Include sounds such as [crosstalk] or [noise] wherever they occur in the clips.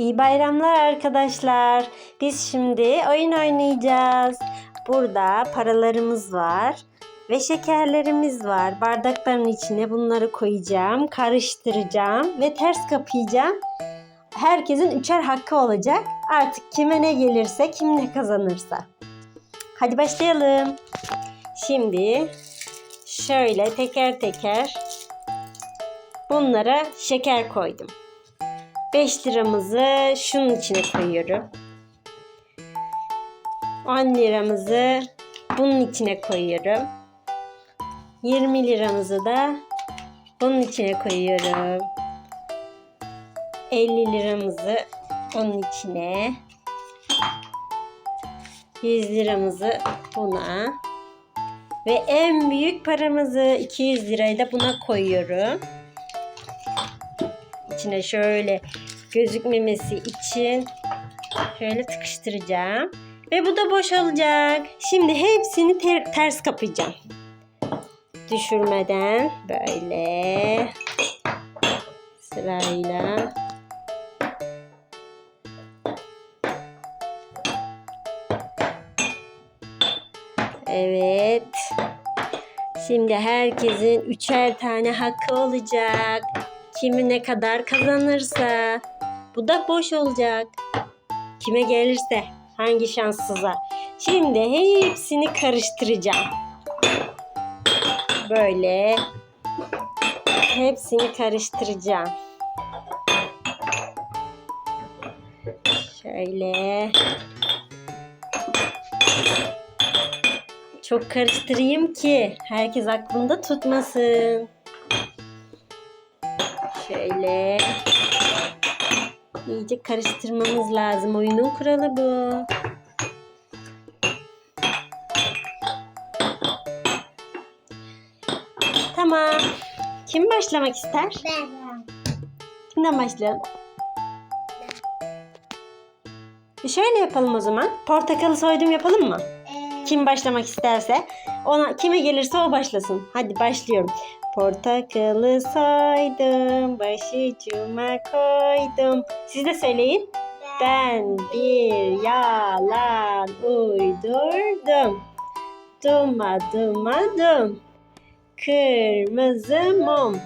İyi bayramlar arkadaşlar. Biz şimdi oyun oynayacağız. Burada paralarımız var ve şekerlerimiz var. Bardakların içine bunları koyacağım, karıştıracağım ve ters kapayacağım. Herkesin üçer hakkı olacak. Artık kime ne gelirse, kim ne kazanırsa. Hadi başlayalım. Şimdi şöyle teker teker bunlara şeker koydum. 5 liramızı şunun içine koyuyorum. 10 liramızı bunun içine koyuyorum. 20 liramızı da bunun içine koyuyorum. 50 liramızı onun içine. 100 liramızı buna. Ve en büyük paramızı 200 lirayı da buna koyuyorum. İçine şöyle gözükmemesi için şöyle tıkıştıracağım. Ve bu da boşalacak. Şimdi hepsini ter- ters kapayacağım. Düşürmeden böyle sırayla Evet. Şimdi herkesin üçer tane hakkı olacak. Kimi ne kadar kazanırsa. Bu da boş olacak. Kime gelirse. Hangi şanssıza. Şimdi hepsini karıştıracağım. Böyle. Hepsini karıştıracağım. Şöyle. Çok karıştırayım ki herkes aklında tutmasın. Şöyle. İyice karıştırmamız lazım. Oyunun kuralı bu. Tamam. Kim başlamak ister? Ben. Kimden başlayalım? E şöyle yapalım o zaman. Portakalı soydum yapalım mı? Ee, Kim başlamak isterse ona kime gelirse o başlasın. Hadi başlıyorum. Portakalı soydum, başucuma koydum. Siz de söyleyin. Ben bir yalan uydurdum. Dumadım adım. Kırmızı mum.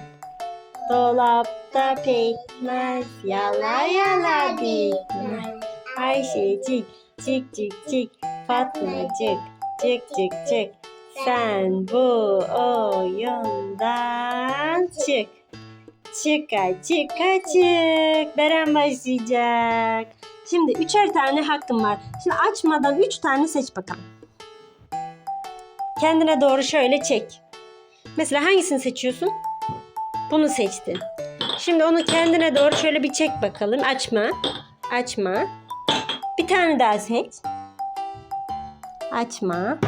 Dolapta pekmez. Yala yala bitmez. Ayşecik, cik cik cik, Fatmacık, cik cik cik. Sen bu oyundan çık. Çıka çıka çık. Beren başlayacak. Şimdi üçer tane hakkım var. Şimdi açmadan üç tane seç bakalım. Kendine doğru şöyle çek. Mesela hangisini seçiyorsun? Bunu seçtin. Şimdi onu kendine doğru şöyle bir çek bakalım. Açma. Açma. Bir tane daha seç. Açma.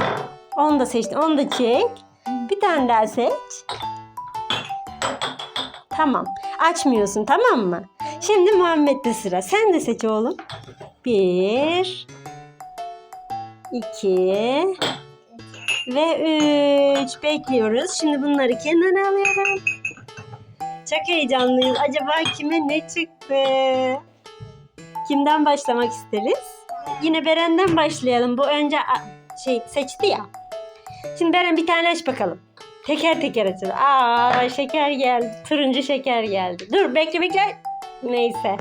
Onu da seçtim. Onu da çek. Bir tane daha seç. Tamam. Açmıyorsun tamam mı? Şimdi Muhammed'de sıra. Sen de seç oğlum. Bir. iki Ve üç. Bekliyoruz. Şimdi bunları kenara alıyorum. Çok heyecanlıyız. Acaba kime ne çıktı? Kimden başlamak isteriz? Yine Beren'den başlayalım. Bu önce şey seçti ya. Şimdi Beren bir tane aç bakalım. Teker teker açalım. Aa şeker geldi. Turuncu şeker geldi. Dur bekle bekle. Neyse.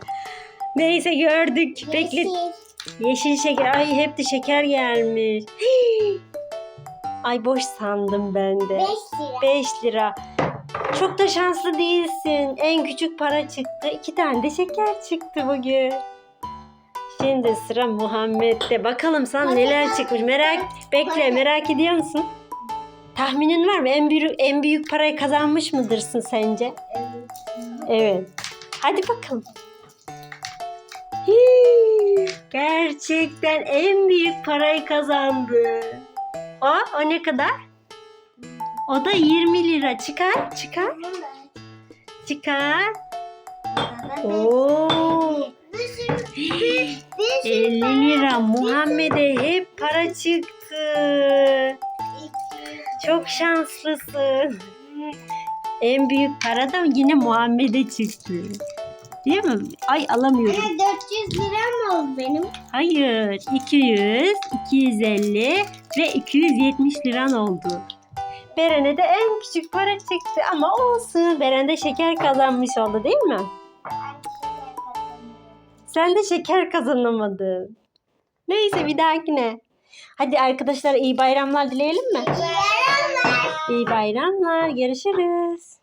Neyse gördük. Bekle. yeşil. Yeşil şeker. Ay hep de şeker gelmiş. Hii. [gasps] Ay boş sandım ben de. Beş lira. 5 lira. Çok da şanslı değilsin. En küçük para çıktı. İki tane de şeker çıktı bugün. Şimdi sıra Muhammed'de. Bakalım sana neler çıkmış. Merak bekle merak ediyor musun? Tahminin var mı? En büyük en büyük parayı kazanmış mıdırsın sence? Evet. Evet. Hadi bakalım. Hii, gerçekten en büyük parayı kazandı. O, o ne kadar? O da 20 lira. Çıkar, çıkar, çıkar. Oo. Bir sürü. Bir, bir sürü 50 para. lira. Muhammed'e hep para çıktı. Çok şanslısın. En büyük para da yine Muhammed'e çıktı. Değil mi? Ay alamıyorum. Anne 400 lira mı oldu benim? Hayır. 200, 250 ve 270 liran oldu. Beren'e de en küçük para çıktı ama olsun. Beren de şeker kazanmış oldu değil mi? Sen de şeker kazanamadın. Neyse bir dahakine. Hadi arkadaşlar iyi bayramlar dileyelim mi? Yaramaz. İyi bayramlar. Görüşürüz.